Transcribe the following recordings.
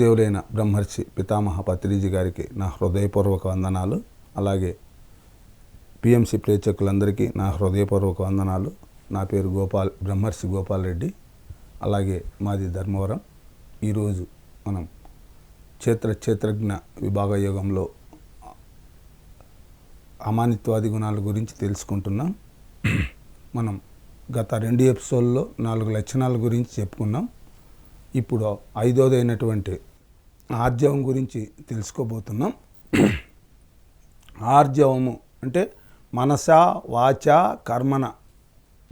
గురుదేవులైన బ్రహ్మర్షి పితామహ పత్రిజీ గారికి నా హృదయపూర్వక వందనాలు. అలాగే పిఎంసి ప్రేక్షకులందరికీ నా హృదయపూర్వక వందనాలు. నా పేరు గోపాల్ బ్రహ్మర్షి గోపాల్ రెడ్డి. అలాగే మాది ధర్మవరం. ఈరోజు మనం క్షేత్ర క్షేత్రజ్ఞ విభాగ యోగంలో అమానిత్వాది గుణాల గురించి తెలుసుకుంటున్నాం. మనం గత రెండు ఎపిసోడ్లో నాలుగు లక్షణాల గురించి చెప్పుకున్నాం. ఇప్పుడు ఐదోదైనటువంటి ఆర్జవం గురించి తెలుసుకోబోతున్నాం. ఆర్జవము అంటే మనస వాచ కర్మన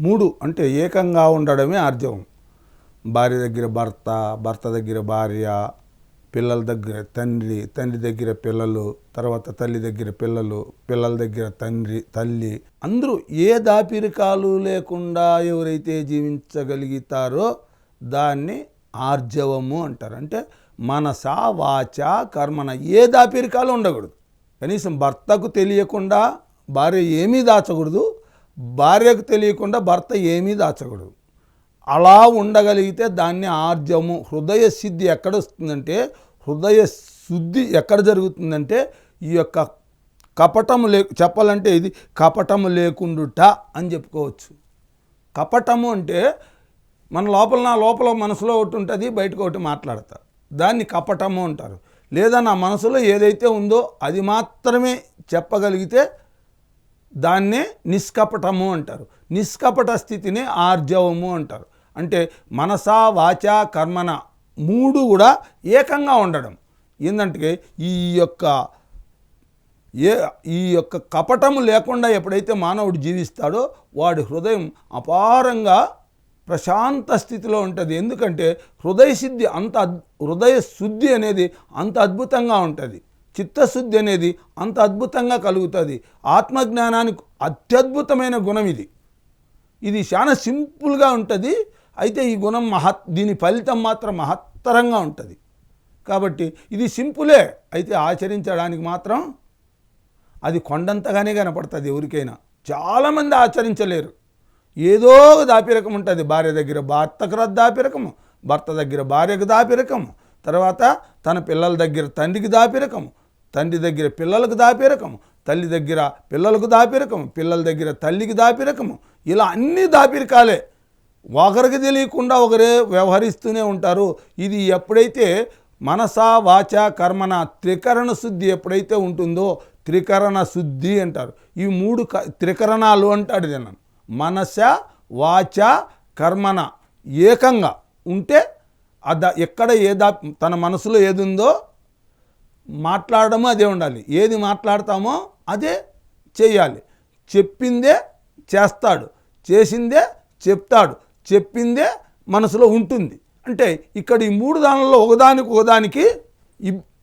మూడు అంటే ఏకంగా ఉండడమే ఆర్జవం. భార్య దగ్గర భర్త భర్త దగ్గర భార్య పిల్లల దగ్గర తండ్రి తండ్రి దగ్గర పిల్లలు తర్వాత తల్లి దగ్గర పిల్లలు పిల్లల దగ్గర తండ్రి తల్లి. అందరూ ఏ దాపిరికాలు లేకుండా ఎవరైతే జీవించగలుగుతారో దాన్ని ఆర్జవము అంటారు. అంటే మనస వాచ కర్మన ఏ దాపిరికాలు ఉండకూడదు. కనీసం భర్తకు తెలియకుండా భార్య ఏమీ దాచకూడదు భార్యకు తెలియకుండా భర్త ఏమీ దాచకూడదు. అలా ఉండగలిగితే దాన్ని ఆర్జము హృదయ సిద్ధి ఎక్కడ వస్తుందంటే హృదయ శుద్ధి ఎక్కడ జరుగుతుందంటే ఈ యొక్క కపటము లే చెప్పాలంటే ఇది కపటము లేకుండుట అని చెప్పుకోవచ్చు. కపటము అంటే మన లోపల నా లోపల మనసులో ఒకటి ఉంటుంది బయటకు ఒకటి మాట్లాడతా దాన్ని కపటము అంటారు. లేదా నా మనసులో ఏదైతే ఉందో అది మాత్రమే చెప్పగలిగితే దాన్నే నిష్కపటము అంటారు. నిష్కపట స్థితిని ఆర్జవము అంటారు. అంటే మనస వాచ కర్మన మూడు కూడా ఏకంగా ఉండడం. ఏంటంటే ఈ యొక్క ఏ ఈ యొక్క కపటము లేకుండా ఎప్పుడైతే మానవుడు జీవిస్తాడో వాడి హృదయం అపారంగా ప్రశాంత స్థితిలో ఉంటుంది. ఎందుకంటే హృదయ సిద్ధి అంత అద్- హృదయ శుద్ధి అనేది అంత అద్భుతంగా ఉంటుంది. చిత్తశుద్ధి అనేది అంత అద్భుతంగా కలుగుతుంది. ఆత్మజ్ఞానానికి అత్యద్భుతమైన గుణం ఇది. ఇది చాలా సింపుల్గా ఉంటుంది. అయితే ఈ గుణం మహత్ దీని ఫలితం మాత్రం మహత్తరంగా ఉంటుంది. కాబట్టి ఇది సింపులే. అయితే ఆచరించడానికి మాత్రం అది కొండంతగానే కనపడుతుంది ఎవరికైనా. చాలామంది ఆచరించలేరు. ఏదో ఒక దాపిరకం ఉంటుంది. భార్య దగ్గర భర్తకు దాపిరకము భర్త దగ్గర భార్యకు దాపిరకము తర్వాత తన పిల్లల దగ్గర తండ్రికి దాపిరకము తండ్రి దగ్గర పిల్లలకు దాపిరకము తల్లి దగ్గర పిల్లలకు దాపిరకము పిల్లల దగ్గర తల్లికి దాపిరకము ఇలా అన్ని దాపిరకాలే. ఒకరికి తెలియకుండా ఒకరే వ్యవహరిస్తూనే ఉంటారు. ఇది ఎప్పుడైతే మనస వాచ కర్మన త్రికరణ శుద్ధి ఎప్పుడైతే ఉంటుందో త్రికరణ శుద్ధి అంటారు. ఈ మూడు క త్రికరణాలు అంటాడు నేను మనస వాచ కర్మన ఏకంగా ఉంటే అద ఎక్కడ ఏదా తన మనసులో ఏది ఉందో మాట్లాడడము అదే ఉండాలి. ఏది మాట్లాడతామో అదే చేయాలి. చెప్పిందే చేస్తాడు. చేసిందే చెప్తాడు. చెప్పిందే మనసులో ఉంటుంది. అంటే ఇక్కడ ఈ మూడు దానిలో ఒకదానికి ఒకదానికి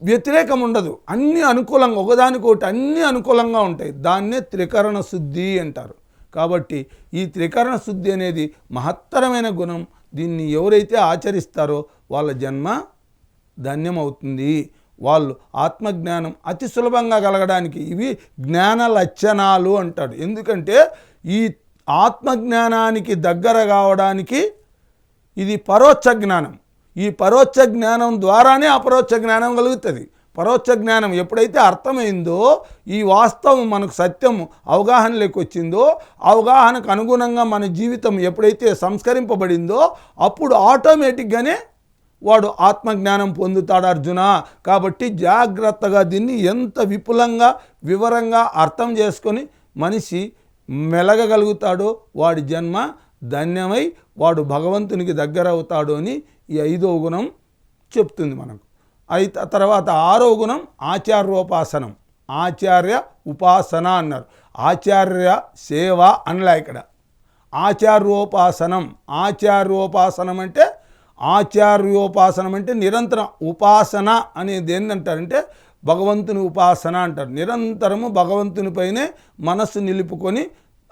వ్యతిరేకం ఉండదు. అన్ని అనుకూలంగా ఒకదానికి ఒకటి అన్ని అనుకూలంగా ఉంటాయి. దాన్నే త్రికరణ శుద్ధి అంటారు. కాబట్టి ఈ త్రికరణ శుద్ధి అనేది మహత్తరమైన గుణం. దీన్ని ఎవరైతే ఆచరిస్తారో వాళ్ళ జన్మ ధన్యమవుతుంది. వాళ్ళు ఆత్మజ్ఞానం అతి సులభంగా కలగడానికి ఇవి జ్ఞాన లక్షణాలు అంటాడు ఎందుకంటే ఈ ఆత్మజ్ఞానానికి దగ్గర కావడానికి ఇది పరోక్ష జ్ఞానం. ఈ పరోక్ష జ్ఞానం ద్వారానే అపరోక్ష జ్ఞానం కలుగుతుంది. పరోక్ష జ్ఞానం ఎప్పుడైతే అర్థమైందో ఈ వాస్తవం మనకు సత్యం అవగాహనలోకి వచ్చిందో అవగాహనకు అనుగుణంగా మన జీవితం ఎప్పుడైతే సంస్కరింపబడిందో అప్పుడు ఆటోమేటిక్గానే వాడు ఆత్మజ్ఞానం పొందుతాడు అర్జున. కాబట్టి జాగ్రత్తగా దీన్ని ఎంత విపులంగా వివరంగా అర్థం చేసుకొని మనిషి మెలగగలుగుతాడో వాడి జన్మ ధన్యమై వాడు భగవంతునికి దగ్గర అవుతాడు అని ఈ ఐదో గుణం చెప్తుంది మనకు. అయితే తర్వాత ఆరో గుణం ఆచార్యోపాసనం. ఆచార్య ఉపాసన అన్నారు. ఆచార్య సేవ అనలా ఇక్కడ. ఆచార్యోపాసనం. ఆచార్యోపాసనం అంటే ఆచార్యోపాసనం అంటే నిరంతరం ఉపాసన అనేది ఏంటంటారంటే భగవంతుని ఉపాసన అంటారు. నిరంతరము భగవంతునిపైనే మనస్సు నిలుపుకొని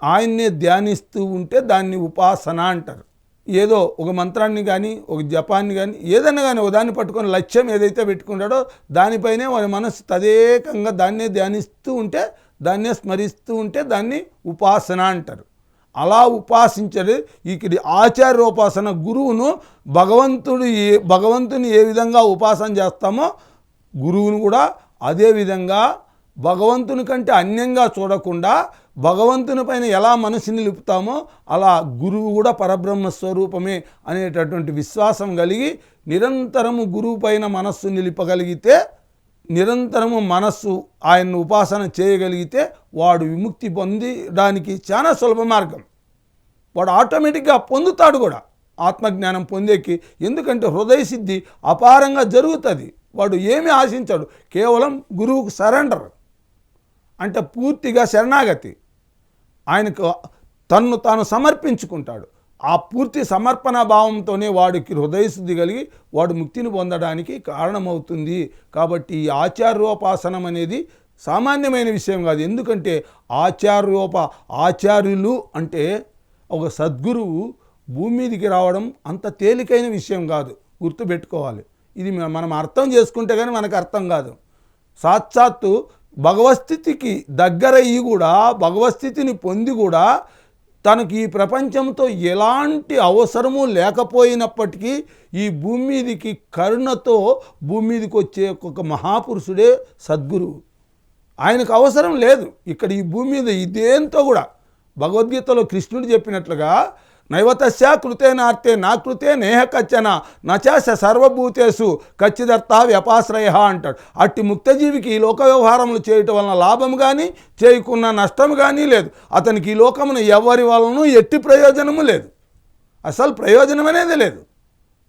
ఆయన్నే ధ్యానిస్తూ ఉంటే దాన్ని ఉపాసన అంటారు. ఏదో ఒక మంత్రాన్ని కానీ ఒక జపాన్ని కానీ ఏదైనా కానీ ఒక దాన్ని పట్టుకొని లక్ష్యం ఏదైతే పెట్టుకుంటాడో దానిపైనే వారి మనస్సు తదేకంగా దాన్నే ధ్యానిస్తూ ఉంటే దాన్నే స్మరిస్తూ ఉంటే దాన్ని ఉపాసన అంటారు. అలా ఉపాసించడు ఇక్కడ ఆచార్యోపాసన గురువును భగవంతుడు ఏ భగవంతుని ఏ విధంగా ఉపాసన చేస్తామో గురువును కూడా అదే విధంగా భగవంతుని కంటే అన్యంగా చూడకుండా భగవంతుని పైన ఎలా మనసు నిలుపుతామో అలా గురువు కూడా పరబ్రహ్మ స్వరూపమే అనేటటువంటి విశ్వాసం కలిగి నిరంతరము గురువు పైన మనస్సు నిలిపగలిగితే నిరంతరము మనస్సు ఆయన్ను ఉపాసన చేయగలిగితే వాడు విముక్తి పొందడానికి చాలా సులభ మార్గం. వాడు ఆటోమేటిక్గా పొందుతాడు కూడా. ఆత్మజ్ఞానం పొందేకి ఎందుకంటే హృదయ సిద్ధి అపారంగా జరుగుతుంది. వాడు ఏమి ఆశించాడు. కేవలం గురువుకు సరెండర్. అంటే పూర్తిగా శరణాగతి. ఆయనకు తన్ను తాను సమర్పించుకుంటాడు. ఆ పూర్తి సమర్పణ భావంతోనే వాడికి హృదయశుద్ధి కలిగి వాడు ముక్తిని పొందడానికి కారణమవుతుంది. కాబట్టి ఈ ఆచార్యోపాసనం అనేది సామాన్యమైన విషయం కాదు. ఎందుకంటే ఆచార్యోప ఆచార్యులు అంటే ఒక సద్గురువు భూమి మీదకి రావడం అంత తేలికైన విషయం కాదు. గుర్తుపెట్టుకోవాలి. ఇది మనం అర్థం చేసుకుంటే కానీ మనకు అర్థం కాదు. సాక్షాత్తు భగవస్థితికి దగ్గరయ్యి కూడా భగవస్థితిని పొంది కూడా తనకి ఈ ప్రపంచంతో ఎలాంటి అవసరము లేకపోయినప్పటికీ ఈ భూమి మీదికి కరుణతో భూమి మీదకి వచ్చే ఒక మహాపురుషుడే సద్గురువు ఆయనకు అవసరం లేదు. ఇక్కడ ఈ భూమి మీద ఇదేంతో కూడా. భగవద్గీతలో కృష్ణుడు చెప్పినట్లుగా నైవతస్య కృతేనార్తే నా కృతే నేహ కచ్చన నచాస సర్వభూతేసు ఖచ్చిదర్త వ్యపాశ్రయ అంటాడు. అట్టి ముక్తజీవికి ఈ లోక వ్యవహారములు చేయటం వలన లాభం కానీ చేయకున్న నష్టం కానీ లేదు. అతనికి ఈ లోకమును ఎవరి వలన ఎట్టి ప్రయోజనము లేదు. అసలు ప్రయోజనం అనేది లేదు.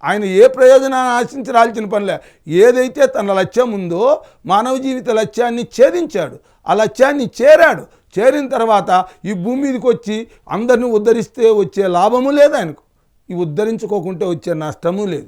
ఆయన ఏ ప్రయోజనాన్ని ఆశించి రాల్చిన పనిలే. ఏదైతే తన లక్ష్యం ఉందో మానవ జీవిత లక్ష్యాన్ని ఛేదించాడు. ఆ లక్ష్యాన్ని చేరాడు. చేరిన తర్వాత ఈ భూమి మీదకి వచ్చి అందరిని ఉద్ధరిస్తే వచ్చే లాభము లేదు ఆయనకు. ఈ ఉద్ధరించుకోకుంటే వచ్చే నష్టము లేదు.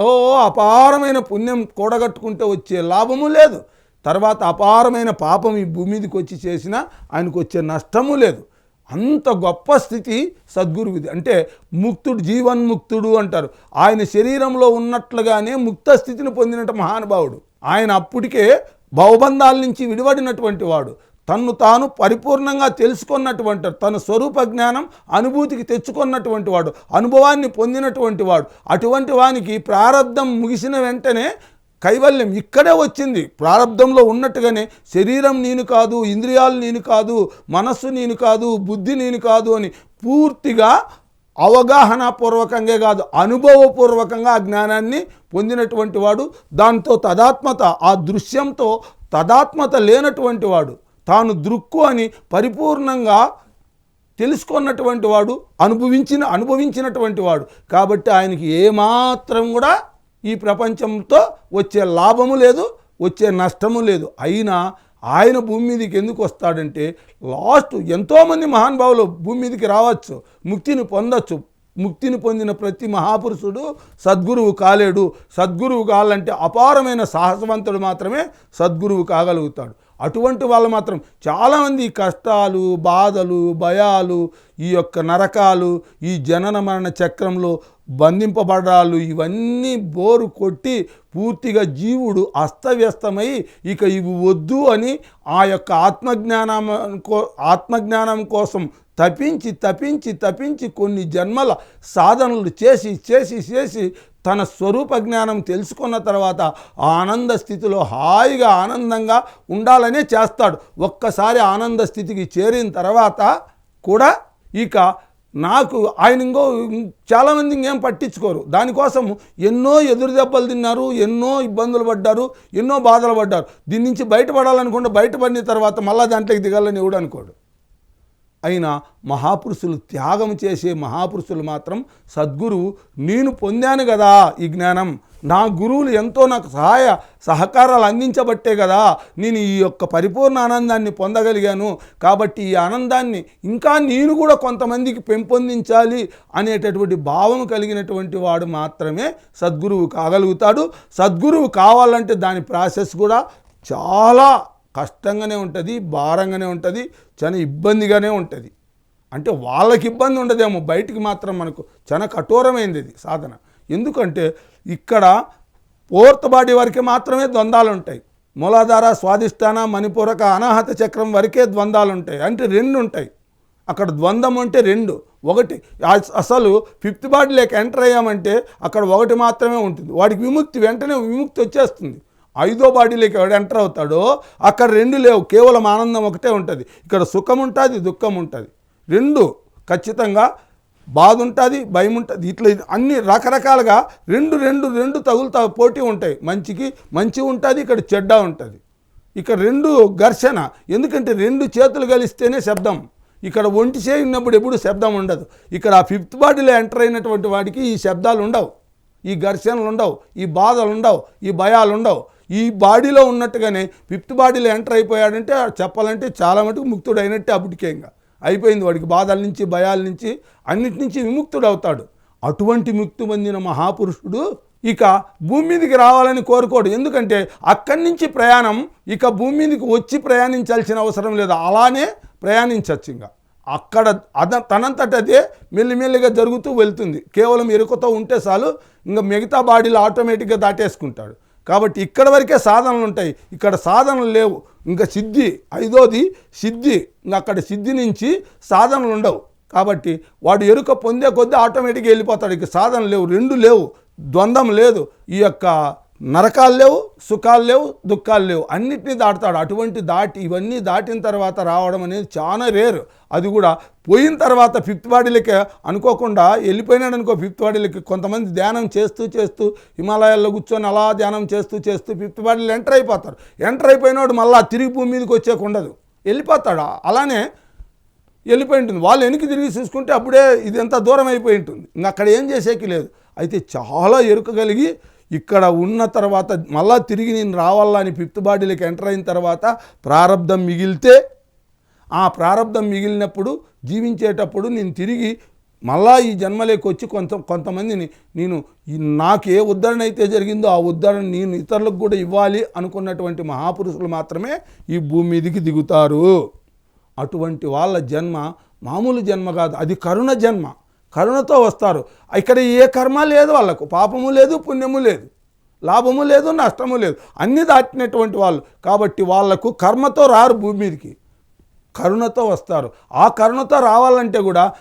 ఓ అపారమైన పుణ్యం కూడగట్టుకుంటే వచ్చే లాభము లేదు. తర్వాత అపారమైన పాపం ఈ భూమి మీదకి వచ్చి చేసినా ఆయనకు వచ్చే నష్టము లేదు. అంత గొప్ప స్థితి సద్గురువుది. అంటే ముక్తుడు జీవన్ముక్తుడు అంటారు. ఆయన శరీరంలో ఉన్నట్లుగానే ముక్త స్థితిని పొందినట్టు మహానుభావుడు. ఆయన అప్పటికే భవబంధాల నుంచి విడివడినటువంటి వాడు. తన్ను తాను పరిపూర్ణంగా తెలుసుకున్నటువంటి తన స్వరూప జ్ఞానం అనుభూతికి తెచ్చుకున్నటువంటి వాడు అనుభవాన్ని పొందినటువంటి వాడు. అటువంటి వానికి ప్రారంధం ముగిసిన వెంటనే కైవల్యం ఇక్కడే వచ్చింది. ప్రారంధంలో ఉన్నట్టుగానే శరీరం నేను కాదు ఇంద్రియాలు నేను కాదు మనస్సు నేను కాదు బుద్ధి నేను కాదు అని పూర్తిగా అవగాహనపూర్వకంగా కాదు అనుభవపూర్వకంగా ఆ జ్ఞానాన్ని పొందినటువంటి వాడు. దాంతో తదాత్మత ఆ దృశ్యంతో తదాత్మత లేనటువంటి వాడు. తాను దృక్కు అని పరిపూర్ణంగా తెలుసుకున్నటువంటి వాడు అనుభవించిన అనుభవించినటువంటి వాడు. కాబట్టి ఆయనకి ఏమాత్రం కూడా ఈ ప్రపంచంతో వచ్చే లాభము లేదు వచ్చే నష్టము లేదు. అయినా ఆయన భూమి మీదకి ఎందుకు వస్తాడంటే లాస్ట్ ఎంతోమంది మహానుభావులు భూమి మీదకి రావచ్చు ముక్తిని పొందొచ్చు. ముక్తిని పొందిన ప్రతి మహాపురుషుడు సద్గురువు కాలేడు. సద్గురువు కావాలంటే అపారమైన సాహసవంతుడు మాత్రమే సద్గురువు కాగలుగుతాడు. అటువంటి వాళ్ళు మాత్రం చాలామంది కష్టాలు బాధలు భయాలు ఈ యొక్క నరకాలు ఈ జనన మరణ చక్రంలో బంధింపబడాలు ఇవన్నీ బోరు కొట్టి పూర్తిగా జీవుడు అస్తవ్యస్తమై ఇక ఇవి వద్దు అని ఆ యొక్క ఆత్మజ్ఞానం కో ఆత్మజ్ఞానం కోసం తపించి తపించి తపించి కొన్ని జన్మల సాధనలు చేసి చేసి చేసి తన స్వరూప జ్ఞానం తెలుసుకున్న తర్వాత ఆ ఆనంద స్థితిలో హాయిగా ఆనందంగా ఉండాలనే చేస్తాడు. ఒక్కసారి ఆనంద స్థితికి చేరిన తర్వాత కూడా ఇక నాకు ఆయన ఇంకో చాలామంది ఇంకేం పట్టించుకోరు. దానికోసం ఎన్నో ఎదురు దెబ్బలు తిన్నారు ఎన్నో ఇబ్బందులు పడ్డారు ఎన్నో బాధలు పడ్డారు. దీని నుంచి బయటపడాలనుకుంటే బయటపడిన తర్వాత మళ్ళీ దాంట్లోకి దిగాలని ఎవడు అనుకోడు. అయినా మహాపురుషులు త్యాగం చేసే మహాపురుషులు మాత్రం సద్గురువు నేను పొందాను కదా ఈ జ్ఞానం. నా గురువులు ఎంతో నాకు సహాయ సహకారాలు అందించబట్టే కదా నేను ఈ యొక్క పరిపూర్ణ ఆనందాన్ని పొందగలిగాను. కాబట్టి ఈ ఆనందాన్ని ఇంకా నేను కూడా కొంతమందికి పెంపొందించాలి అనేటటువంటి భావం కలిగినటువంటి వాడు మాత్రమే సద్గురువు కాగలుగుతాడు. సద్గురువు కావాలంటే దాని ప్రాసెస్ కూడా చాలా కష్టంగానే ఉంటుంది భారంగానే ఉంటుంది చాలా ఇబ్బందిగానే ఉంటుంది. అంటే వాళ్ళకి ఇబ్బంది ఉండదేమో బయటికి మాత్రం మనకు చాలా కఠోరమైంది ఇది సాధన. ఎందుకంటే ఇక్కడ ఫోర్త్ బాడీ వరకే మాత్రమే ద్వంద్వాలు ఉంటాయి మూలాధార స్వాదిష్టాన మణిపూరక అనాహత చక్రం వరకే ద్వంద్వాలు ఉంటాయి అంటే రెండు ఉంటాయి అక్కడ ద్వంద్వం అంటే రెండు ఒకటి. అసలు ఫిఫ్త్ బాడీలోకి ఎంటర్ అయ్యామంటే అక్కడ ఒకటి మాత్రమే ఉంటుంది. వాడికి విముక్తి వెంటనే విముక్తి వచ్చేస్తుంది. ఐదో బాడీలోకి ఎవడు ఎంటర్ అవుతాడో అక్కడ రెండు లేవు కేవలం ఆనందం ఒకటే ఉంటుంది. ఇక్కడ సుఖం ఉంటుంది దుఃఖం ఉంటుంది. రెండు ఖచ్చితంగా బాధ ఉంటుంది భయం ఉంటుంది. ఇట్లా ఇది అన్ని రకరకాలుగా రెండు రెండు రెండు తగులుతా పోటీ ఉంటాయి. మంచికి మంచి ఉంటుంది ఇక్కడ చెడ్డ ఉంటుంది. ఇక్కడ రెండు ఘర్షణ. ఎందుకంటే రెండు చేతులు కలిస్తేనే శబ్దం. ఇక్కడ ఒంటి చేయి ఉన్నప్పుడు ఎప్పుడు శబ్దం ఉండదు. ఇక్కడ ఆ ఫిఫ్త్ బాడీలో ఎంటర్ అయినటువంటి వాడికి ఈ శబ్దాలు ఉండవు. ఈ ఘర్షణలు ఉండవు ఈ బాధలు ఉండవు ఈ భయాలు ఉండవు. ఈ బాడీలో ఉన్నట్టుగానే ఫిఫ్త్ బాడీలో ఎంటర్ అయిపోయాడంటే చెప్పాలంటే చాలా మటుకు ముక్తుడు అయినట్టే అప్పటికే ఇంకా. అయిపోయింది వాడికి బాధల నుంచి భయాల నుంచి అన్నిటి నుంచి విముక్తుడు అవుతాడు అటువంటి ముక్తి పొందిన మహాపురుషుడు ఇక భూమి మీదకి రావాలని కోరుకోడు. ఎందుకంటే అక్కడి నుంచి ప్రయాణం ఇక భూమి మీదకి వచ్చి ప్రయాణించాల్సిన అవసరం లేదు. అలానే ప్రయాణించవచ్చు ఇంకా. అక్కడ అద తనంతట అదే మెల్లిమెల్లిగా జరుగుతూ వెళ్తుంది. కేవలం ఎరుకతో ఉంటే చాలు ఇంకా మిగతా బాడీలు ఆటోమేటిక్గా దాటేసుకుంటాడు. కాబట్టి ఇక్కడ వరకే సాధనలు ఉంటాయి. ఇక్కడ సాధనలు లేవు. ఇంకా సిద్ధి ఐదోది సిద్ధి. ఇంకా అక్కడ సిద్ధి నుంచి సాధనలు ఉండవు. కాబట్టి వాడు ఎరుక పొందే కొద్దీ ఆటోమేటిక్గా వెళ్ళిపోతాడు. ఇక సాధన లేవు రెండు లేవు ద్వంద్వం లేదు. ఈ యొక్క నరకాలు లేవు సుఖాలు లేవు దుఃఖాలు లేవు. అన్నిటినీ దాటుతాడు. అటువంటి దాటి ఇవన్నీ దాటిన తర్వాత రావడం అనేది చాలా రేరు. అది కూడా పోయిన తర్వాత ఫిఫ్త్ బాడీలకి అనుకోకుండా వెళ్ళిపోయినాడు అనుకో ఫిఫ్త్ బాడీలకి కొంతమంది ధ్యానం చేస్తూ చేస్తూ హిమాలయాల్లో కూర్చొని అలా ధ్యానం చేస్తూ చేస్తూ ఫిఫ్త్ బాడీలు ఎంటర్ అయిపోతారు. ఎంటర్ అయిపోయినోడు మళ్ళీ తిరిగి భూమి మీదకి వచ్చేకుండదు వెళ్ళిపోతాడు? అలానే వెళ్ళిపోయి ఉంటుంది. వాళ్ళు వెనక్కి తిరిగి చూసుకుంటే అప్పుడే ఇది ఎంత దూరం అయిపోయి ఉంటుంది. ఇంకా అక్కడ ఏం చేసేకి లేదు. అయితే చాలా ఎరుక కలిగి ఇక్కడ ఉన్న తర్వాత మళ్ళా తిరిగి నేను రావాలని ఫిఫ్త్ బాడీలకు ఎంటర్ అయిన తర్వాత ప్రారంధం మిగిలితే ఆ ప్రారంధం మిగిలినప్పుడు జీవించేటప్పుడు నేను తిరిగి మళ్ళా ఈ జన్మలోకి వచ్చి కొంత కొంతమందిని నేను నాకు ఏ ఉద్ధరణ అయితే జరిగిందో ఆ ఉద్ధరణ నేను ఇతరులకు కూడా ఇవ్వాలి అనుకున్నటువంటి మహాపురుషులు మాత్రమే ఈ భూమి మీదకి దిగుతారు. అటువంటి వాళ్ళ జన్మ మామూలు జన్మ కాదు అది కరుణ జన్మ. కరుణతో వస్తారు. ఇక్కడ ఏ కర్మ లేదు వాళ్ళకు. పాపము లేదు పుణ్యము లేదు. లాభము లేదు నష్టము లేదు. అన్ని దాటినటువంటి వాళ్ళు. కాబట్టి వాళ్ళకు కర్మతో రారు భూమి మీదకి. కరుణతో వస్తారు. ఆ కరుణతో రావాలంటే కూడా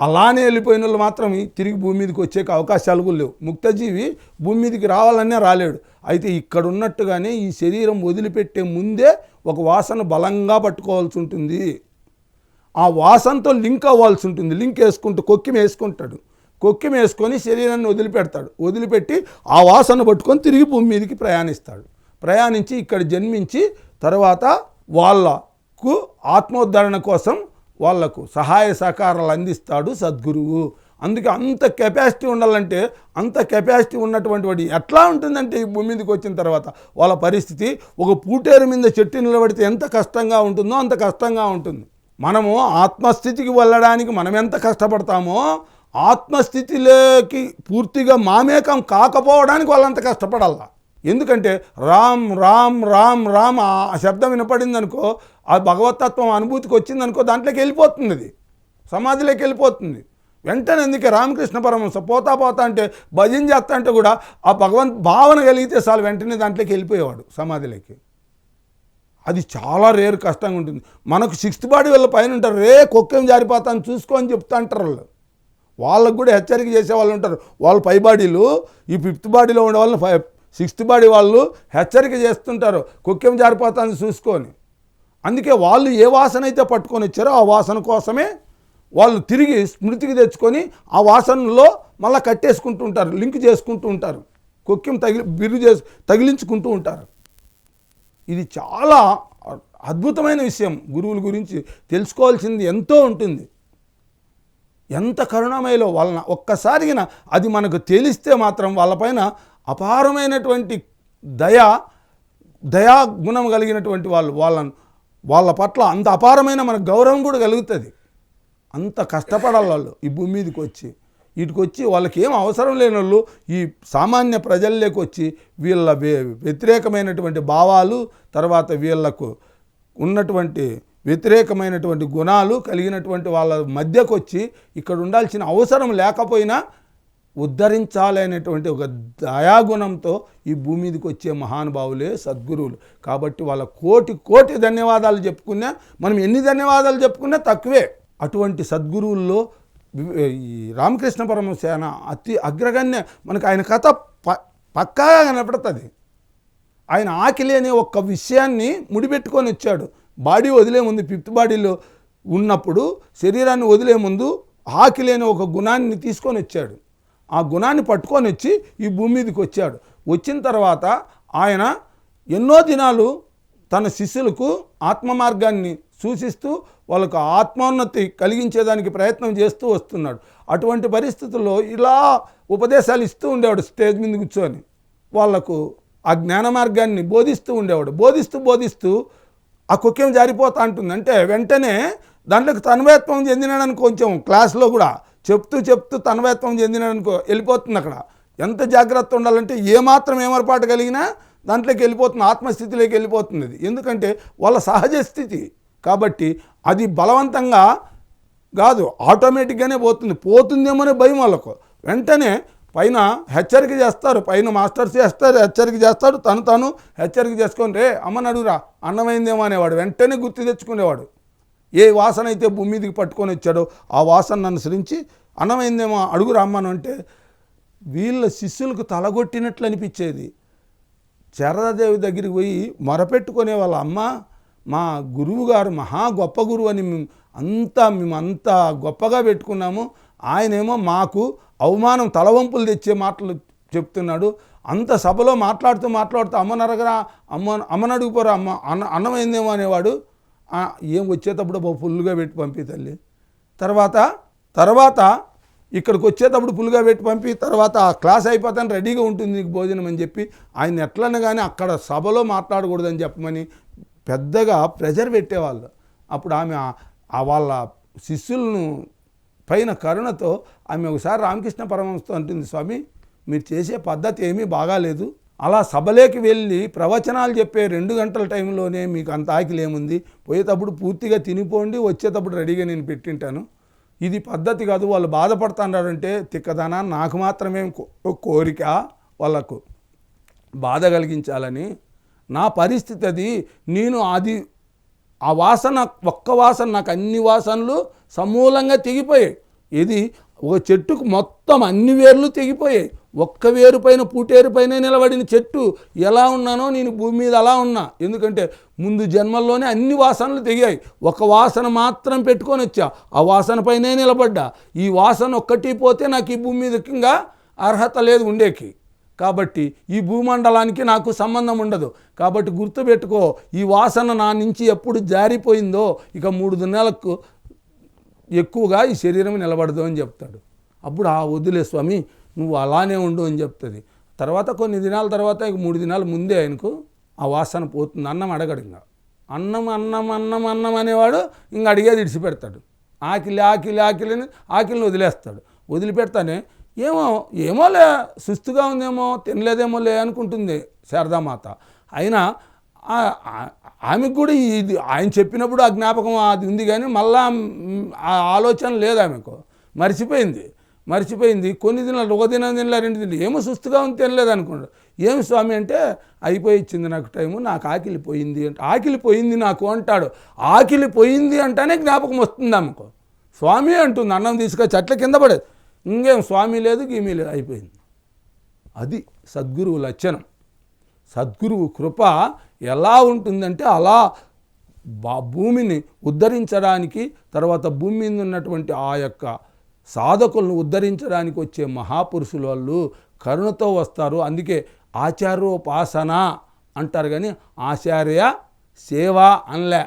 అలానే వెళ్ళిపోయిన వాళ్ళు మాత్రమే తిరిగి భూమి మీదకి వచ్చే అవకాశాలు కూడా లేవు. ముక్తజీవి భూమి మీదకి రావాలనే రాలేడు. అయితే ఇక్కడ ఉన్నట్టుగానే ఈ శరీరం వదిలిపెట్టే ముందే ఒక వాసన బలంగా పట్టుకోవాల్సి ఉంటుంది. ఆ వాసనతో లింక్ అవ్వాల్సి ఉంటుంది. లింక్ వేసుకుంటూ కొక్కిమ వేసుకుంటాడు. కొక్కిమ వేసుకొని శరీరాన్ని వదిలిపెడతాడు. వదిలిపెట్టి ఆ వాసన పట్టుకొని తిరిగి భూమి మీదకి ప్రయాణిస్తాడు. ప్రయాణించి ఇక్కడ జన్మించి తర్వాత వాళ్ళకు ఆత్మోద్ధరణ కోసం వాళ్ళకు సహాయ సహకారాలు అందిస్తాడు సద్గురువు. అందుకే అంత కెపాసిటీ ఉండాలంటే అంత కెపాసిటీ ఉన్నటువంటి వాడు ఎట్లా ఉంటుందంటే ఈ భూమి మీదకి వచ్చిన తర్వాత? వాళ్ళ పరిస్థితి ఒక పూటేరు మీద చెట్టు నిలబడితే ఎంత కష్టంగా ఉంటుందో అంత కష్టంగా ఉంటుంది. మనము ఆత్మస్థితికి వెళ్ళడానికి మనం ఎంత కష్టపడతామో ఆత్మస్థితిలోకి పూర్తిగా మామేకం కాకపోవడానికి వాళ్ళంత కష్టపడాలా. ఎందుకంటే రామ్ రామ్ రామ్ రామ్ ఆ శబ్దం వినపడింది అనుకో ఆ భగవతత్వం అనుభూతికి వచ్చిందనుకో దాంట్లోకి వెళ్ళిపోతుంది అది. సమాధిలోకి వెళ్ళిపోతుంది. వెంటనే ఎందుకే రామకృష్ణ పరమంశ పోతా పోతా అంటే భజన చేస్తా అంటే కూడా ఆ భగవంత్ భావన కలిగితే చాలు వెంటనే దాంట్లోకి వెళ్ళిపోయేవాడు సమాధిలోకి. అది చాలా రేరు కష్టంగా ఉంటుంది. మనకు సిక్స్త్ బాడీ వాళ్ళ పైన ఉంటారు. రే కుక్కేం జారిపోతాను చూసుకో అని చెప్తా అంటారు వాళ్ళు. వాళ్ళకు కూడా హెచ్చరిక చేసే వాళ్ళు ఉంటారు. వాళ్ళ పై బాడీలు ఈ ఫిఫ్త్ బాడీలో ఉండే వాళ్ళని ఫై సిక్స్త్ బాడీ వాళ్ళు హెచ్చరిక చేస్తుంటారు. కుక్కేం జారిపోతాను చూసుకొని అందుకే వాళ్ళు ఏ వాసన అయితే పట్టుకొని వచ్చారో ఆ వాసన కోసమే వాళ్ళు తిరిగి స్మృతికి తెచ్చుకొని ఆ వాసనలో మళ్ళీ కట్టేసుకుంటూ ఉంటారు. లింక్ చేసుకుంటూ ఉంటారు. కొక్కెం తగిలి బిరు చేసి తగిలించుకుంటూ ఉంటారు. ఇది చాలా అద్భుతమైన విషయం. గురువుల గురించి తెలుసుకోవాల్సింది ఎంతో ఉంటుంది. ఎంత కరుణమయలో వలన ఒక్కసారిగిన అది మనకు తెలిస్తే మాత్రం వాళ్ళపైన అపారమైనటువంటి దయ దయా గుణం కలిగినటువంటి వాళ్ళు వాళ్ళను వాళ్ళ పట్ల అంత అపారమైన మన గౌరవం కూడా కలుగుతుంది. అంత కష్టపడాలి వాళ్ళు ఈ భూమి మీదకి వచ్చి. వీటికి వచ్చి వాళ్ళకి ఏం అవసరం లేని వాళ్ళు ఈ సామాన్య ప్రజల్లోకి వచ్చి వీళ్ళ వ్యతిరేకమైనటువంటి భావాలు తర్వాత వీళ్ళకు ఉన్నటువంటి వ్యతిరేకమైనటువంటి గుణాలు కలిగినటువంటి వాళ్ళ మధ్యకు వచ్చి ఇక్కడ ఉండాల్సిన అవసరం లేకపోయినా ఉద్ధరించాలనేటువంటి ఒక దయాగుణంతో ఈ భూమి మీదకి వచ్చే మహానుభావులే సద్గురువులు. కాబట్టి వాళ్ళ కోటి కోటి ధన్యవాదాలు చెప్పుకున్నా మనం ఎన్ని ధన్యవాదాలు చెప్పుకున్నా తక్కువే. అటువంటి సద్గురువుల్లో ఈ రామకృష్ణ పరమసేన అతి అగ్రగణ్య మనకు ఆయన కథ ప పక్కాగా కనపడుతుంది. ఆయన ఆకిలి అనే ఒక్క విషయాన్ని ముడిపెట్టుకొని వచ్చాడు. బాడీ వదిలే ముందు ఫిఫ్త్ బాడీలో ఉన్నప్పుడు శరీరాన్ని వదిలే ముందు ఆకిలి అనే ఒక గుణాన్ని తీసుకొని వచ్చాడు. ఆ గుణాన్ని పట్టుకొని వచ్చి ఈ భూమి మీదకి వచ్చాడు. వచ్చిన తర్వాత ఆయన ఎన్నో దినాలు తన శిష్యులకు ఆత్మ మార్గాన్ని సూచిస్తూ వాళ్ళకు ఆత్మోన్నతి కలిగించేదానికి ప్రయత్నం చేస్తూ వస్తున్నాడు. అటువంటి పరిస్థితుల్లో ఇలా ఉపదేశాలు ఇస్తూ ఉండేవాడు స్టేజ్ మీద కూర్చొని. వాళ్ళకు ఆ జ్ఞాన మార్గాన్ని బోధిస్తూ ఉండేవాడు. బోధిస్తూ బోధిస్తూ ఆ కుక్యం జారిపోతా ఉంటుంది అంటే వెంటనే దాంట్లోకి తన్వయత్వం చెందినాడని కొంచెం క్లాస్లో కూడా చెప్తూ చెప్తూ తన్వయత్వం చెందినాడనుకో వెళ్ళిపోతుంది అక్కడ. ఎంత జాగ్రత్త ఉండాలంటే ఏమాత్రం ఏమరపాటు కలిగినా దాంట్లోకి వెళ్ళిపోతుంది ఆత్మస్థితిలోకి వెళ్ళిపోతుంది. ఎందుకంటే వాళ్ళ సహజ స్థితి కాబట్టి అది బలవంతంగా కాదు ఆటోమేటిక్గానే పోతుంది. పోతుందేమోనే భయం వాళ్ళకు. వెంటనే పైన హెచ్చరిక చేస్తారు పైన మాస్టర్స్ చేస్తారు హెచ్చరిక చేస్తాడు తను తాను హెచ్చరిక చేసుకొని రే అమ్మని అడుగురా అన్నమైందేమో అనేవాడు. వెంటనే గుర్తు తెచ్చుకునేవాడు. ఏ వాసన అయితే భూమి మీదకి పట్టుకొని వచ్చాడో ఆ వాసన అనుసరించి అన్నమైందేమో అడుగురా అమ్మను అంటే వీళ్ళ శిష్యులకు తలగొట్టినట్లు అనిపించేది. శారదాదేవి దగ్గరికి పోయి మొరపెట్టుకునే వాళ్ళ అమ్మ మా గురువు గారు మహా గొప్ప గురువు అని మేము అంతా మేము అంతా గొప్పగా పెట్టుకున్నాము. ఆయనేమో మాకు అవమానం తలవంపులు తెచ్చే మాటలు చెప్తున్నాడు. అంత సభలో మాట్లాడుతూ మాట్లాడుతూ అమ్మ నరగరా అమ్మ అమ్మని అడుగుపోరా అమ్మ అన్న అన్నం అయిందేమో అనేవాడు. ఏం వచ్చేటప్పుడు ఫుల్గా పెట్టి పంపి తల్లి. తర్వాత తర్వాత ఇక్కడికి వచ్చేటప్పుడు ఫుల్గా పెట్టి పంపి తర్వాత ఆ క్లాస్ అయిపోతాను రెడీగా ఉంటుంది నీకు భోజనం అని చెప్పి. ఆయన ఎట్లన్నా కానీ అక్కడ సభలో మాట్లాడకూడదని చెప్పమని పెద్దగా ప్రెజర్ పెట్టేవాళ్ళు. అప్పుడు ఆమె ఆ- వాళ్ళ శిష్యులను పైన కరుణతో ఆమె ఒకసారి రామకృష్ణ పరమహంసతో అంటుంది స్వామి మీరు చేసే పద్ధతి ఏమీ బాగాలేదు. అలా సభలోకి వెళ్ళి ప్రవచనాలు చెప్పే రెండు గంటల టైంలోనే మీకు అంత ఆకిలేముంది ఏముంది? పోయేటప్పుడు పూర్తిగా తినిపోండి వచ్చేటప్పుడు రెడీగా నేను పెట్టింటాను. ఇది పద్ధతి కాదు వాళ్ళు బాధపడుతున్నారంటే తిక్కదనా? నాకు మాత్రమే కోరిక వాళ్ళకు బాధ కలిగించాలని నా పరిస్థితి అది. నేను అది ఆ వాసన ఒక్క వాసన నాకు అన్ని వాసనలు సమూలంగా తెగిపోయాయి. ఇది ఒక చెట్టుకు మొత్తం అన్ని వేర్లు తెగిపోయాయి. ఒక్క వేరు పైన పూటేరు పైన నిలబడిన చెట్టు ఎలా ఉన్నానో నేను భూమి మీద అలా ఉన్నా. ఎందుకంటే ముందు జన్మల్లోనే అన్ని వాసనలు తెగాయి. ఒక వాసన మాత్రం పెట్టుకొని వచ్చా. ఆ వాసన పైనే నిలబడ్డా. ఈ వాసన ఒక్కటి పోతే నాకు ఈ భూమి మీద ఇంకా అర్హత లేదు ఉండేకి. కాబట్టి ఈ భూమండలానికి నాకు సంబంధం ఉండదు. కాబట్టి గుర్తుపెట్టుకో ఈ వాసన నా నుంచి ఎప్పుడు జారిపోయిందో ఇక మూడు దినాలకు ఎక్కువగా ఈ శరీరం నిలబడదు అని చెప్తాడు. అప్పుడు ఆ వదిలే స్వామి నువ్వు అలానే ఉండు అని చెప్తుంది. తర్వాత కొన్ని దినాల తర్వాత ఇక మూడు దినాల ముందే ఆయనకు ఆ వాసన పోతుంది. అన్నం అడగడు ఇంకా. అన్నం అన్నం అన్నం అన్నం అనేవాడు ఇంక అడిగేది ఇడిచిపెడతాడు ఆకిలి ఆకిలి ఆకిలి అని ఆకిలిని వదిలేస్తాడు. వదిలిపెడతానే ఏమో ఏమోలే సుస్తుగా ఉందేమో తినలేదేమో లే అనుకుంటుంది శారదామాత. అయినా ఆమెకు కూడా ఇది ఆయన చెప్పినప్పుడు ఆ జ్ఞాపకం అది ఉంది కానీ మళ్ళా ఆ ఆలోచన లేదు ఆమెకు. మర్చిపోయింది. మర్చిపోయింది. కొన్ని దినాలు ఒక దినం తినలే రెండు దినాలు. ఏమో సుస్తుగా ఉంది తినలేదు అనుకున్నాడు ఏమి స్వామి అంటే అయిపోయి ఇచ్చింది నాకు టైము నాకు ఆకిలి పోయింది అంటే ఆకిలి పోయింది నాకు అంటాడు. ఆకిలి పోయింది అంటేనే జ్ఞాపకం వస్తుంది ఆమెకు. స్వామి అంటుంది అన్నం తీసుకొచ్చి చెట్ల కింద పడేది. ఇంకేం స్వామి లేదు గీమీ లేదు అయిపోయింది. అది సద్గురువు లక్షణం. సద్గురువు కృప ఎలా ఉంటుందంటే అలా బా భూమిని ఉద్ధరించడానికి తర్వాత భూమి మీద ఉన్నటువంటి ఆ యొక్క సాధకులను ఉద్ధరించడానికి వచ్చే మహాపురుషుల వాళ్ళు కరుణతో వస్తారు. అందుకే ఆచార్యోపాసన అంటారు కానీ ఆచార్య సేవ అనలే.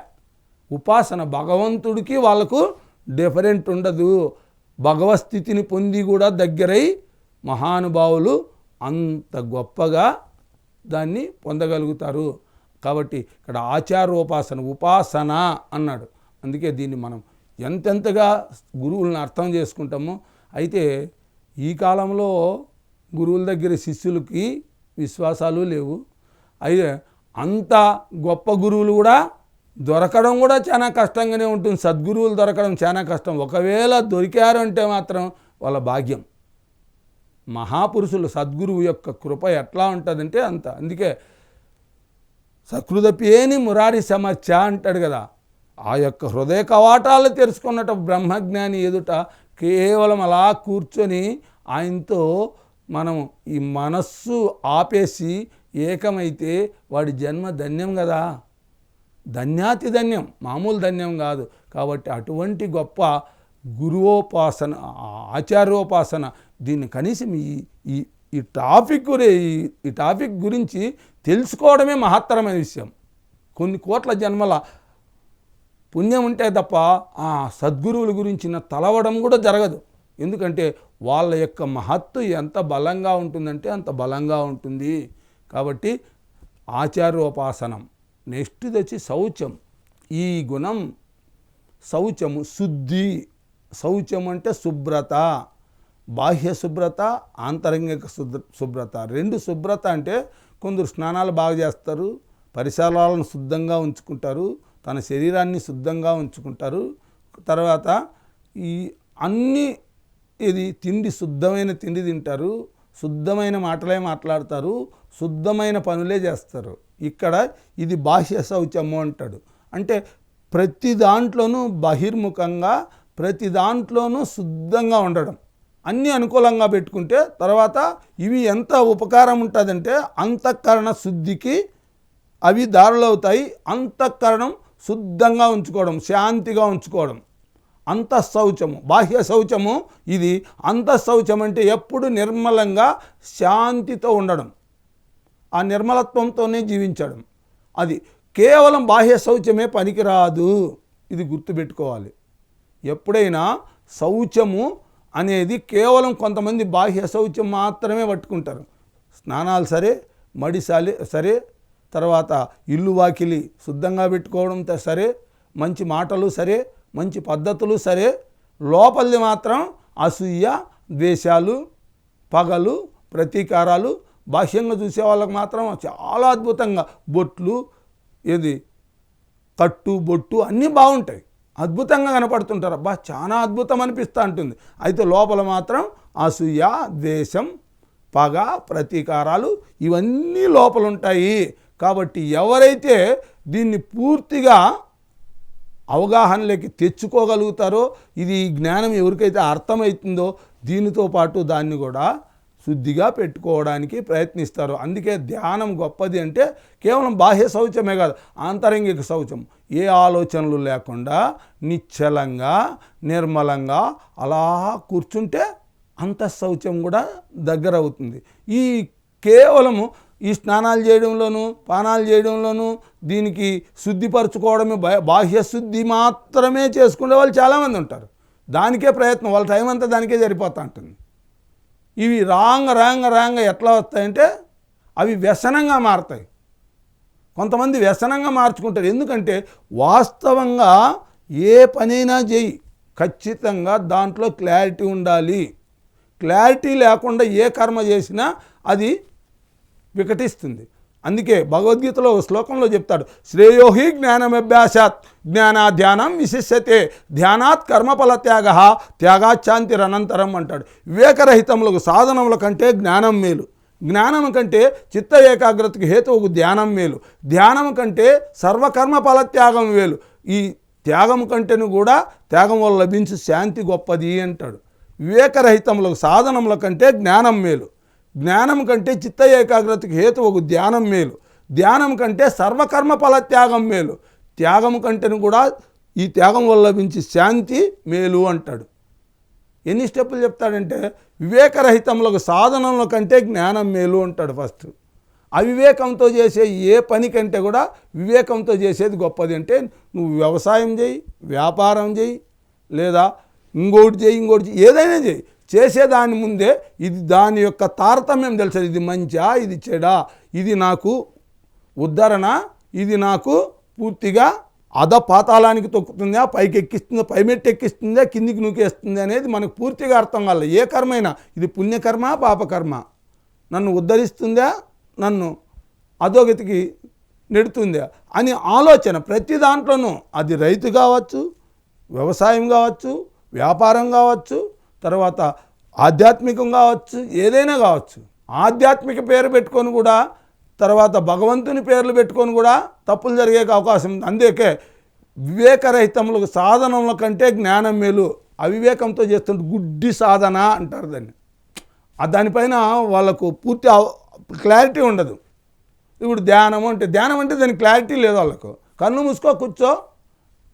ఉపాసన భగవంతుడికి వాళ్ళకు డిఫరెంట్ ఉండదు. భగవస్థితిని పొంది కూడా దగ్గరై మహానుభావులు అంత గొప్పగా దాన్ని పొందగలుగుతారు. కాబట్టి ఇక్కడ ఆచారోపాసన ఉపాసన అన్నాడు. అందుకే దీన్ని మనం ఎంతెంతగా గురువులను అర్థం చేసుకుంటామో అయితే ఈ కాలంలో గురువుల దగ్గర శిష్యులకి విశ్వాసాలు లేవు. అయితే అంత గొప్ప గురువులు కూడా దొరకడం కూడా చాలా కష్టంగానే ఉంటుంది. సద్గురువులు దొరకడం చాలా కష్టం. ఒకవేళ దొరికారు అంటే మాత్రం వాళ్ళ భాగ్యం. మహాపురుషులు సద్గురువు యొక్క కృప ఎట్లా ఉంటుందంటే అంత. అందుకే సకృదపేని మురారి సమర్చ అంటాడు కదా. ఆ యొక్క హృదయ కవాటాలు తెరుచుకున్నట బ్రహ్మజ్ఞాని ఎదుట కేవలం అలా కూర్చొని ఆయనతో మనం ఈ మనస్సు ఆపేసి ఏకమైతే వాడి జన్మ ధన్యం కదా. ధన్యాతి ధన్యం మామూలు ధన్యం కాదు. కాబట్టి అటువంటి గొప్ప గురువోపాసన ఆచార్యోపాసన దీన్ని కనీసం ఈ ఈ ఈ టాపిక్ గురి ఈ- ఈ టాపిక్ గురించి తెలుసుకోవడమే మహత్తరమైన విషయం. కొన్ని కోట్ల జన్మల పుణ్యం ఉంటే తప్ప ఆ సద్గురువుల గురించిన తలవడం కూడా జరగదు. ఎందుకంటే వాళ్ళ యొక్క మహత్తు ఎంత బలంగా ఉంటుందంటే అంత బలంగా ఉంటుంది. కాబట్టి ఆచార్యోపాసనం. నెక్స్ట్ వచ్చి శౌచం. ఈ గుణం శౌచము శుద్ధి. శౌచం అంటే శుభ్రత. బాహ్య శుభ్రత ఆంతరంగిక శుద్ధ శుభ్రత. రెండు శుభ్రత అంటే కొందరు స్నానాలు బాగా చేస్తారు పరిసరాలను శుద్ధంగా ఉంచుకుంటారు తన శరీరాన్ని శుద్ధంగా ఉంచుకుంటారు. తర్వాత ఈ అన్ని ఇది తిండి శుద్ధమైన తిండి తింటారు శుద్ధమైన మాటలే మాట్లాడతారు శుద్ధమైన పనులే చేస్తారు. ఇక్కడ ఇది బాహ్య శౌచము అంటాడు. అంటే ప్రతి దాంట్లోనూ బహిర్ముఖంగా ప్రతి దాంట్లోనూ శుద్ధంగా ఉండడం. అన్నీ అనుకూలంగా పెట్టుకుంటే తర్వాత ఇవి ఎంత ఉపకారం ఉంటుందంటే అంతఃకరణ శుద్ధికి అవి దారులు అవుతాయి అంతఃకరణం శుద్ధంగా ఉంచుకోవడం శాంతిగా ఉంచుకోవడం. అంతఃశౌచము బాహ్య శౌచము ఇది. అంతఃశౌచం అంటే ఎప్పుడు నిర్మలంగా శాంతితో ఉండడం. ఆ నిర్మలత్వంతోనే జీవించడం. అది కేవలం బాహ్య శౌచమే పనికిరాదు. ఇది గుర్తుపెట్టుకోవాలి. ఎప్పుడైనా శౌచము అనేది కేవలం కొంతమంది బాహ్య శౌచం మాత్రమే పట్టుకుంటారు. స్నానాలు సరే మడిసాలి సరే తర్వాత ఇల్లు వాకిలి శుద్ధంగా పెట్టుకోవడం సరే మంచి మాటలు సరే మంచి పద్ధతులు సరే లోపలిది మాత్రం అసూయ ద్వేషాలు పగలు ప్రతీకారాలు బాహ్యంగా చూసే వాళ్ళకి మాత్రం చాలా అద్భుతంగా. బొట్లు ఏది? కట్టు బొట్టు అన్నీ బాగుంటాయి. అద్భుతంగా కనపడుతుంటారు. అబ్బా చాలా అద్భుతం అనిపిస్తూ ఉంటుంది అయితే లోపల మాత్రం అసూయ ద్వేషం పగ ప్రతీకారాలు ఇవన్నీ లోపల ఉంటాయి కాబట్టి ఎవరైతే దీన్ని పూర్తిగా అవగాహనలోకి తెచ్చుకోగలుగుతారో ఇది జ్ఞానం ఎవరికైతే అర్థమవుతుందో దీనితో పాటు దాన్ని కూడా శుద్ధిగా పెట్టుకోవడానికి ప్రయత్నిస్తారు. అందుకే ధ్యానం గొప్పది అంటే కేవలం బాహ్య శౌచమే కాదు ఆంతరంగిక శౌచం. ఏ ఆలోచనలు లేకుండా నిశ్చలంగా నిర్మలంగా అలా కూర్చుంటే అంతఃశౌచం కూడా దగ్గర అవుతుంది. ఈ కేవలము ఈ స్నానాలు చేయడంలోనూ పానాలు చేయడంలోనూ దీనికి శుద్ధిపరచుకోవడమే బా- బాహ్య శుద్ధి మాత్రమే చేసుకునే వాళ్ళు చాలామంది ఉంటారు. దానికే ప్రయత్నం వాళ్ళ టైం అంతా దానికే సరిపోతూ ఉంటుంది. ఇవి రాంగ్ రాంగ రాంగ ఎట్లా వస్తాయంటే అవి వ్యసనంగా మారతాయి. కొంతమంది వ్యసనంగా మార్చుకుంటారు. ఎందుకంటే వాస్తవంగా ఏ పనైనా చేయి. ఖచ్చితంగా దాంట్లో క్లారిటీ ఉండాలి. క్లారిటీ లేకుండా ఏ కర్మ చేసినా అది వికటిస్తుంది. అందుకే భగవద్గీతలో శ్లోకంలో చెప్తాడు శ్రేయోహి జ్ఞానమభ్యాసాత్ జ్ఞానా ధ్యానం విశిష్యతే ధ్యానాత్ కర్మఫల త్యాగ త్యాగాచ్చాంతిరనంతరం అంటాడు. వివేకరహితములకు సాధనముల కంటే జ్ఞానం మేలు. జ్ఞానం కంటే చిత్త ఏకాగ్రతకు హేతువుకు ధ్యానం మేలు. ధ్యానం కంటే సర్వకర్మ ఫలత్యాగం వేలు ఈ త్యాగం కంటేను కూడా త్యాగం వల్ల లభించు శాంతి గొప్పది అంటాడు. వివేకరహితములకు సాధనముల కంటే జ్ఞానం మేలు. జ్ఞానం కంటే చిత్త ఏకాగ్రతకు హేతు ఒక ధ్యానం మేలు. ధ్యానం కంటే సర్వకర్మ ఫల త్యాగం మేలు. త్యాగం కంటేను కూడా ఈ త్యాగం వల్ల లభించే శాంతి మేలు అంటాడు. ఎన్ని స్టెప్పులు చెప్తాడంటే వివేకరహితములకు సాధనముల కంటే జ్ఞానం మేలు అంటాడు ఫస్ట్. అవివేకంతో చేసే ఏ పని కంటే కూడా వివేకంతో చేసేది గొప్పది అంటే నువ్వు వ్యవసాయం చేయి వ్యాపారం చేయి లేదా ఇంకోటి చేయి ఇంకోటి చేయి ఏదైనా చేయి. చేసేదాని ముందే ఇది దాని యొక్క తారతమ్యం తెలుసు ఇది మంచా? ఇది చెడా? ఇది నాకు ఉద్ధరణ? ఇది నాకు పూర్తిగా అధ పాతాళానికి తొక్కుతుందా? పైకి ఎక్కిస్తుందా పైమెట్టు ఎక్కిస్తుందా కిందికి నూకేస్తుంది అనేది మనకు పూర్తిగా అర్థం కాలేదు ఏ కర్మైనా? ఇది పుణ్యకర్మ పాపకర్మ. నన్ను ఉద్ధరిస్తుందా? నన్ను అధోగతికి నెడుతుందా? అని ఆలోచన ప్రతి దాంట్లోనూ. అది రైతు కావచ్చు వ్యవసాయం కావచ్చు వ్యాపారం కావచ్చు తర్వాత ఆధ్యాత్మికం కావచ్చు ఏదైనా కావచ్చు. ఆధ్యాత్మిక పేరు పెట్టుకొని కూడా తర్వాత భగవంతుని పేర్లు పెట్టుకొని కూడా తప్పులు జరిగే అవకాశం ఉంది. అందుకే వివేకరహితములకు సాధనముల కంటే జ్ఞానం మేలు. అవివేకంతో చేస్తుంటే గుడ్డి సాధన అంటారు దాన్ని. దానిపైన వాళ్ళకు పూర్తి అవ- క్లారిటీ ఉండదు. ఇప్పుడు ధ్యానం అంటే ధ్యానం అంటే దానికి క్లారిటీ లేదు వాళ్ళకు. కన్ను మూసుకో కూర్చో.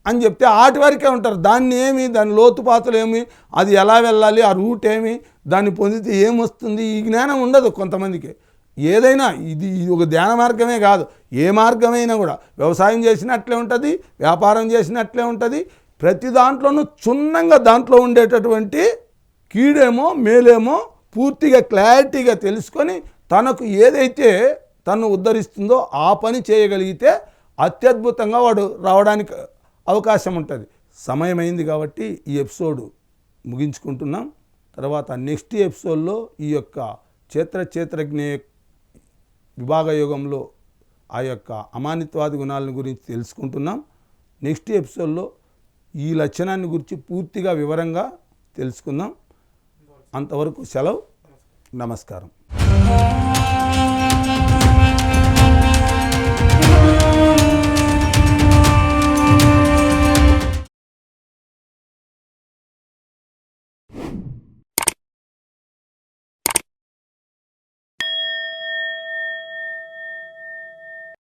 అని చెప్తే ఆటి వరకే ఉంటారు. దాన్ని ఏమి దాని లోతుపాతులు ఏమి అది ఎలా వెళ్ళాలి ఆ రూట్ ఏమి దాన్ని పొందితే ఏమొస్తుంది? ఈ జ్ఞానం ఉండదు కొంతమందికి. ఏదైనా ఇది ఇది ఒక ధ్యాన మార్గమే కాదు. ఏ మార్గమైనా కూడా వ్యవసాయం చేసినట్లే ఉంటుంది వ్యాపారం చేసినట్లే ఉంటుంది. ప్రతి దాంట్లోనూ క్షుణ్ణంగా దాంట్లో ఉండేటటువంటి కీడేమో మేలేమో పూర్తిగా క్లారిటీగా తెలుసుకొని తనకు ఏదైతే తను ఉద్ధరిస్తుందో ఆ పని చేయగలిగితే అత్యద్భుతంగా వాడు రావడానికి అవకాశం ఉంటుంది సమయమైంది కాబట్టి ఈ ఎపిసోడ్ ముగించుకుంటున్నాం. తర్వాత నెక్స్ట్ ఎపిసోడ్లో ఈ యొక్క చేత్ర చేత్రజ్ఞ విభాగ యుగంలో ఆ యొక్క అమానిత్వాది గుణాలను గురించి తెలుసుకుంటున్నాం. నెక్స్ట్ ఎపిసోడ్లో ఈ లక్షణాన్ని గురించి పూర్తిగా వివరంగా తెలుసుకుందాం. అంతవరకు సెలవు. నమస్కారం.